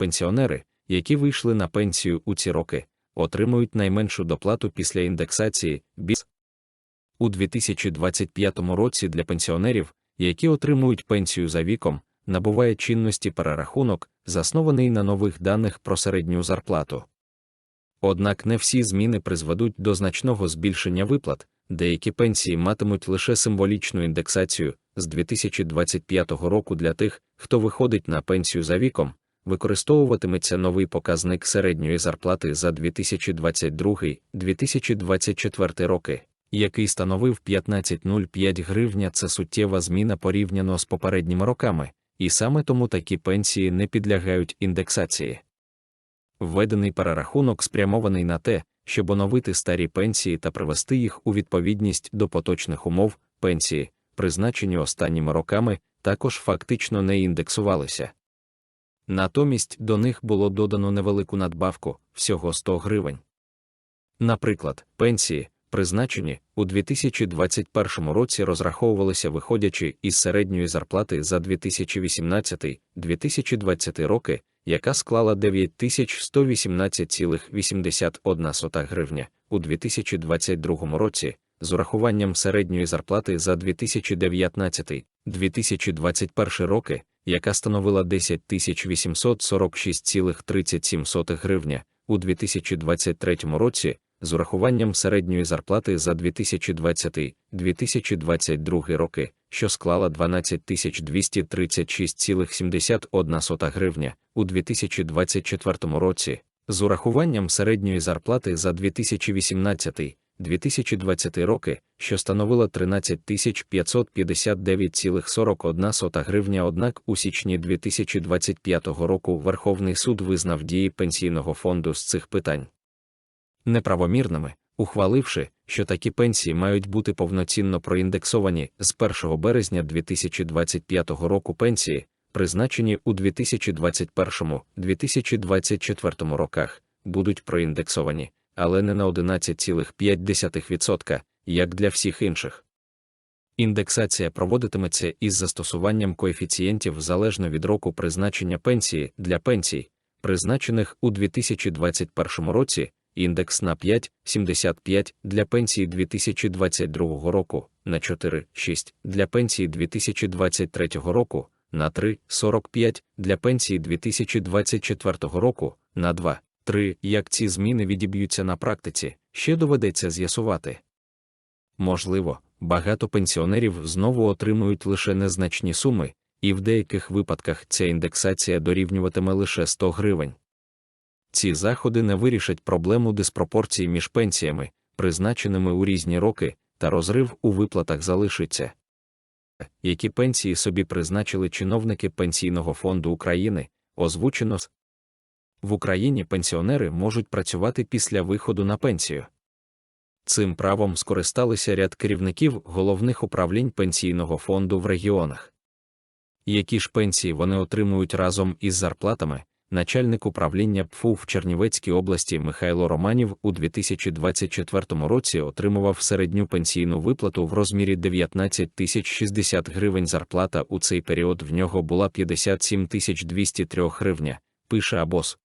пенсіонери, які вийшли на пенсію у ці роки, отримують найменшу доплату після індексації БІС. У 2025 році для пенсіонерів, які отримують пенсію за віком, набуває чинності перерахунок, заснований на нових даних про середню зарплату. Однак не всі зміни призведуть до значного збільшення виплат, деякі пенсії матимуть лише символічну індексацію з 2025 року для тих, хто виходить на пенсію за віком, використовуватиметься новий показник середньої зарплати за 2022-2024 роки, який становив 15,05 гривня. Це суттєва зміна порівняно з попередніми роками, і саме тому такі пенсії не підлягають індексації. Введений перерахунок спрямований на те, щоб оновити старі пенсії та привести їх у відповідність до поточних умов пенсії, призначені останніми роками, також фактично не індексувалися. Натомість до них було додано невелику надбавку всього 100 гривень. Наприклад, пенсії, призначені у 2021 році, розраховувалися виходячи із середньої зарплати за 2018-2020 роки, яка склала 9118,81 гривня у 2022 році, з урахуванням середньої зарплати за 2019-2021 роки, яка становила 10 846,37 гривня у 2023 році, з урахуванням середньої зарплати за 2020-2022 роки, що склала 12 236,71 гривня у 2024 році, з урахуванням середньої зарплати за 2018-2020 роки, що становила 13 559,41 гривня. Однак у січні 2025 року Верховний суд визнав дії пенсійного фонду з цих питань неправомірними, ухваливши, що такі пенсії мають бути повноцінно проіндексовані з 1 березня 2025 року пенсії, призначені у 2021-2024 роках, будуть проіндексовані, але не на 11,5%, як для всіх інших. Індексація проводитиметься із застосуванням коефіцієнтів залежно від року призначення пенсії для пенсій, призначених у 2021 році, індекс на 5,75 для пенсії 2022 року, на 4,6 для пенсії 2023 року, на 3,45 для пенсії 2024 року, на 2,3. Як ці зміни відіб'ються на практиці, ще доведеться з'ясувати. Можливо, багато пенсіонерів знову отримують лише незначні суми, і в деяких випадках ця індексація дорівнюватиме лише 100 гривень. Ці заходи не вирішать проблему диспропорції між пенсіями, призначеними у різні роки, та розрив у виплатах залишиться. Які пенсії собі призначили чиновники Пенсійного фонду України, озвучено з в Україні пенсіонери можуть працювати після виходу на пенсію. Цим правом скористалися ряд керівників головних управлінь пенсійного фонду в регіонах. Які ж пенсії вони отримують разом із зарплатами, начальник управління ПФУ в Чернівецькій області Михайло Романів у 2024 році отримував середню пенсійну виплату в розмірі 19 тисяч 60 гривень зарплата. У цей період в нього була 57 тисяч 203 гривня, пише Абос.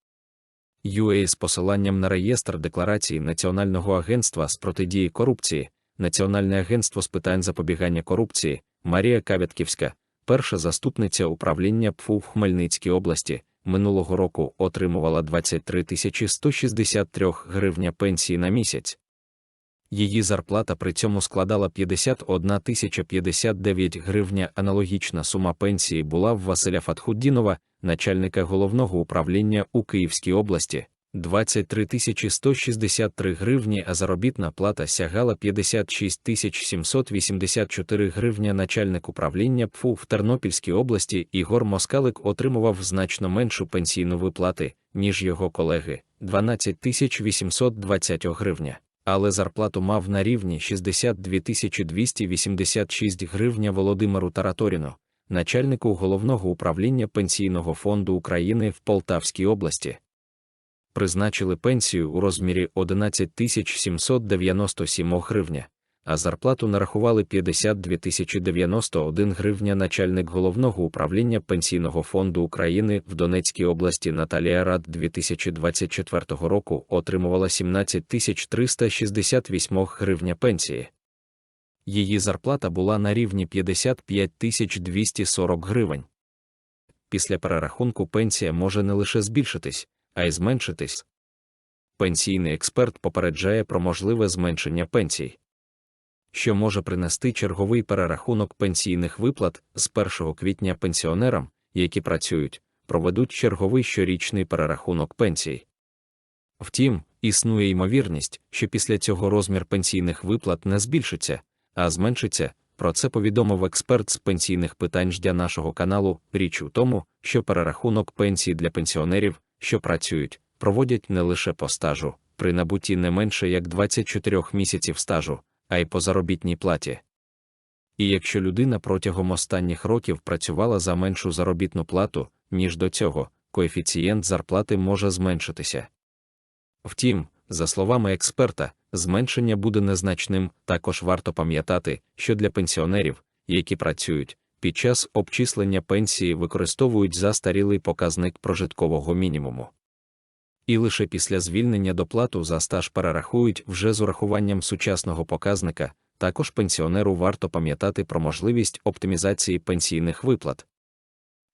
UA з посиланням на реєстр декларації Національного агентства з протидії корупції, Національне агентство з питань запобігання корупції, Марія Кавятківська, перша заступниця управління ПФУ в Хмельницькій області, минулого року отримувала 23 163 гривня пенсії на місяць. Її зарплата при цьому складала 51 059 гривня. Аналогічна сума пенсії була в Василя Фатхуддінова, начальника головного управління у Київській області. 23 163 гривні, а заробітна плата сягала 56 784 гривня. Начальник управління ПФУ в Тернопільській області Ігор Москалик отримував значно меншу пенсійну виплати, ніж його колеги 12 820 гривня. Але зарплату мав на рівні 62 286 гривня Володимиру Тараторіну, начальнику головного управління Пенсійного фонду України в Полтавській області. Призначили пенсію у розмірі 11 797 гривня, а зарплату нарахували 52 091 гривня начальник головного управління Пенсійного фонду України в Донецькій області Наталія Рад 2024 року отримувала 17 368 гривня пенсії. Її зарплата була на рівні 55 240 гривень. Після перерахунку пенсія може не лише збільшитись, а й зменшитись. Пенсійний експерт попереджає про можливе зменшення пенсій що може принести черговий перерахунок пенсійних виплат з 1 квітня пенсіонерам, які працюють, проведуть черговий щорічний перерахунок пенсій. Втім, існує ймовірність, що після цього розмір пенсійних виплат не збільшиться, а зменшиться. Про це повідомив експерт з пенсійних питань для нашого каналу. Річ у тому, що перерахунок пенсій для пенсіонерів, що працюють, проводять не лише по стажу, при набутті не менше як 24 місяців стажу, а й по заробітній платі. І якщо людина протягом останніх років працювала за меншу заробітну плату, ніж до цього, коефіцієнт зарплати може зменшитися. Втім, за словами експерта, зменшення буде незначним, також варто пам'ятати, що для пенсіонерів, які працюють, під час обчислення пенсії використовують застарілий показник прожиткового мінімуму і лише після звільнення доплату за стаж перерахують вже з урахуванням сучасного показника, також пенсіонеру варто пам'ятати про можливість оптимізації пенсійних виплат.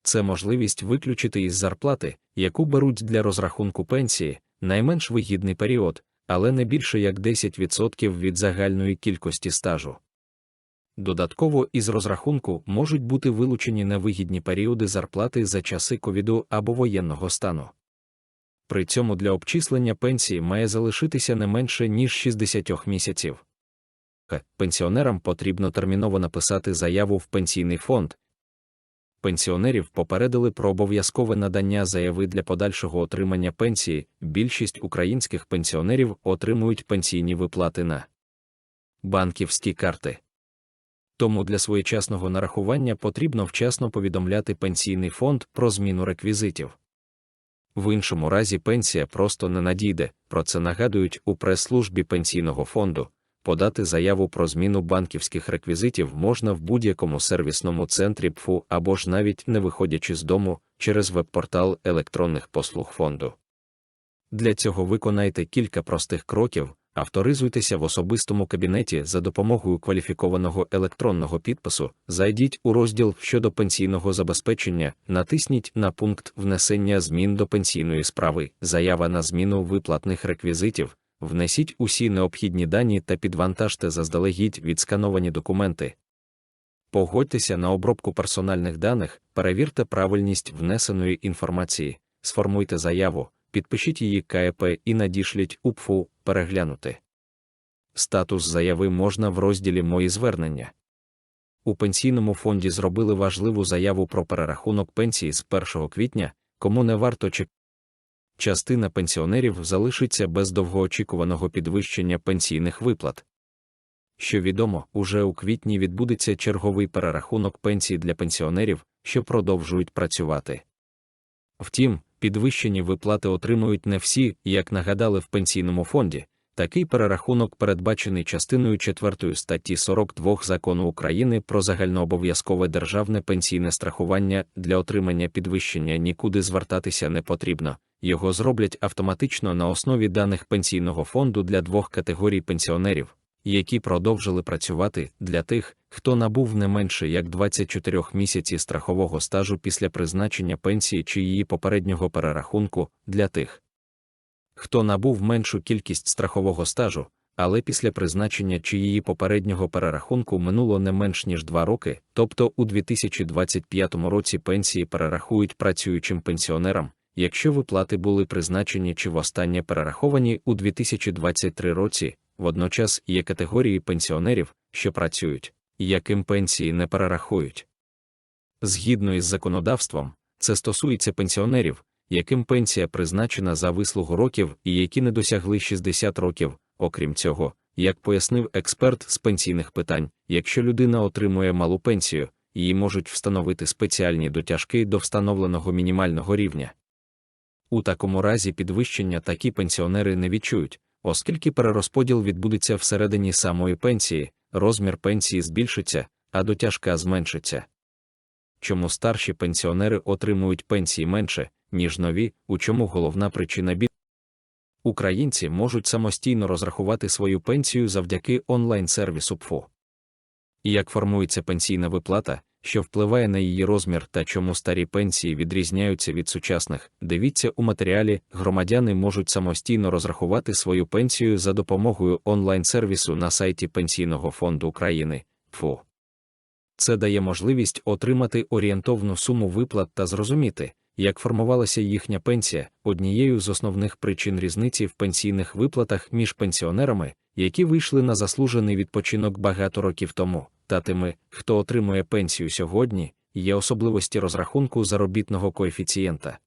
Це можливість виключити із зарплати, яку беруть для розрахунку пенсії, найменш вигідний період, але не більше як 10% від загальної кількості стажу. Додатково із розрахунку можуть бути вилучені невигідні періоди зарплати за часи ковіду або воєнного стану. При цьому для обчислення пенсії має залишитися не менше ніж 60 місяців. Пенсіонерам потрібно терміново написати заяву в пенсійний фонд. Пенсіонерів попередили про обов'язкове надання заяви для подальшого отримання пенсії. Більшість українських пенсіонерів отримують пенсійні виплати на банківські карти. Тому для своєчасного нарахування потрібно вчасно повідомляти пенсійний фонд про зміну реквізитів. В іншому разі пенсія просто не надійде, про це нагадують у прес-службі пенсійного фонду. Подати заяву про зміну банківських реквізитів можна в будь-якому сервісному центрі ПФУ або ж навіть не виходячи з дому через веб-портал електронних послуг фонду. Для цього виконайте кілька простих кроків, Авторизуйтеся в особистому кабінеті за допомогою кваліфікованого електронного підпису, зайдіть у розділ щодо пенсійного забезпечення, натисніть на пункт внесення змін до пенсійної справи, заява на зміну виплатних реквізитів, внесіть усі необхідні дані та підвантажте заздалегідь відскановані документи. Погодьтеся на обробку персональних даних, перевірте правильність внесеної інформації, сформуйте заяву підпишіть її КЕП і надішліть УПФУ переглянути. Статус заяви можна в розділі Мої звернення. У пенсійному фонді зробили важливу заяву про перерахунок пенсії з 1 квітня, кому не варто чекати. Частина пенсіонерів залишиться без довгоочікуваного підвищення пенсійних виплат. Що відомо, уже у квітні відбудеться черговий перерахунок пенсій для пенсіонерів, що продовжують працювати. Втім, підвищені виплати отримують не всі, як нагадали в пенсійному фонді. Такий перерахунок передбачений частиною 4 статті 42 закону України про загальнообов'язкове державне пенсійне страхування для отримання підвищення нікуди звертатися не потрібно. Його зроблять автоматично на основі даних пенсійного фонду для двох категорій пенсіонерів які продовжили працювати для тих, хто набув не менше як 24 місяці страхового стажу після призначення пенсії чи її попереднього перерахунку для тих, хто набув меншу кількість страхового стажу, але після призначення чи її попереднього перерахунку минуло не менш ніж 2 роки, тобто у 2025 році пенсії перерахують працюючим пенсіонерам. Якщо виплати були призначені чи востаннє перераховані у 2023 році, Водночас є категорії пенсіонерів, що працюють, яким пенсії не перерахують. Згідно із законодавством, це стосується пенсіонерів, яким пенсія призначена за вислугу років і які не досягли 60 років. Окрім цього, як пояснив експерт з пенсійних питань, якщо людина отримує малу пенсію, її можуть встановити спеціальні дотяжки до встановленого мінімального рівня. У такому разі підвищення такі пенсіонери не відчують, оскільки перерозподіл відбудеться всередині самої пенсії, розмір пенсії збільшиться, а дотяжка зменшиться. Чому старші пенсіонери отримують пенсії менше, ніж нові, у чому головна причина бі... Українці можуть самостійно розрахувати свою пенсію завдяки онлайн-сервісу ПФО. І як формується пенсійна виплата, що впливає на її розмір та чому старі пенсії відрізняються від сучасних, дивіться у матеріалі, громадяни можуть самостійно розрахувати свою пенсію за допомогою онлайн-сервісу на сайті Пенсійного фонду України. ПФО. Це дає можливість отримати орієнтовну суму виплат та зрозуміти, як формувалася їхня пенсія, однією з основних причин різниці в пенсійних виплатах між пенсіонерами, які вийшли на заслужений відпочинок багато років тому, та хто отримує пенсію сьогодні, є особливості розрахунку заробітного коефіцієнта.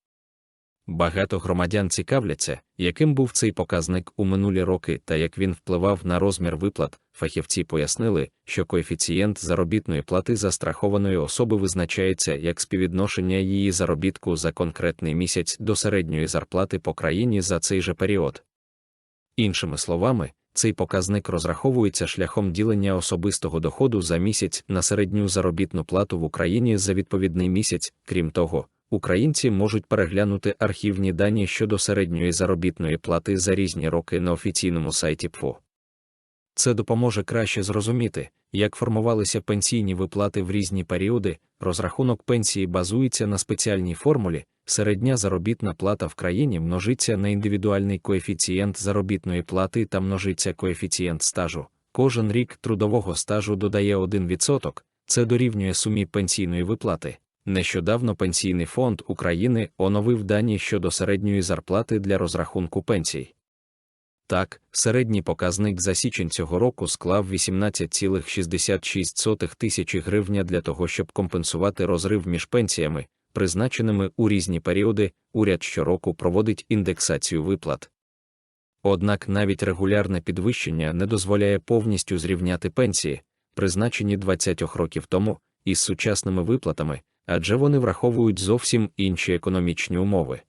Багато громадян цікавляться, яким був цей показник у минулі роки та як він впливав на розмір виплат. Фахівці пояснили, що коефіцієнт заробітної плати застрахованої особи визначається як співвідношення її заробітку за конкретний місяць до середньої зарплати по країні за цей же період. Іншими словами, цей показник розраховується шляхом ділення особистого доходу за місяць на середню заробітну плату в Україні за відповідний місяць, крім того українці можуть переглянути архівні дані щодо середньої заробітної плати за різні роки на офіційному сайті ПФО. Це допоможе краще зрозуміти, як формувалися пенсійні виплати в різні періоди. Розрахунок пенсії базується на спеціальній формулі, середня заробітна плата в країні множиться на індивідуальний коефіцієнт заробітної плати та множиться коефіцієнт стажу. Кожен рік трудового стажу додає 1%, це дорівнює сумі пенсійної виплати. Нещодавно Пенсійний фонд України оновив дані щодо середньої зарплати для розрахунку пенсій. Так, середній показник за січень цього року склав 18,66 тисячі гривня для того, щоб компенсувати розрив між пенсіями, призначеними у різні періоди, уряд щороку проводить індексацію виплат. Однак навіть регулярне підвищення не дозволяє повністю зрівняти пенсії, призначені 20 років тому, із сучасними виплатами адже вони враховують зовсім інші економічні умови.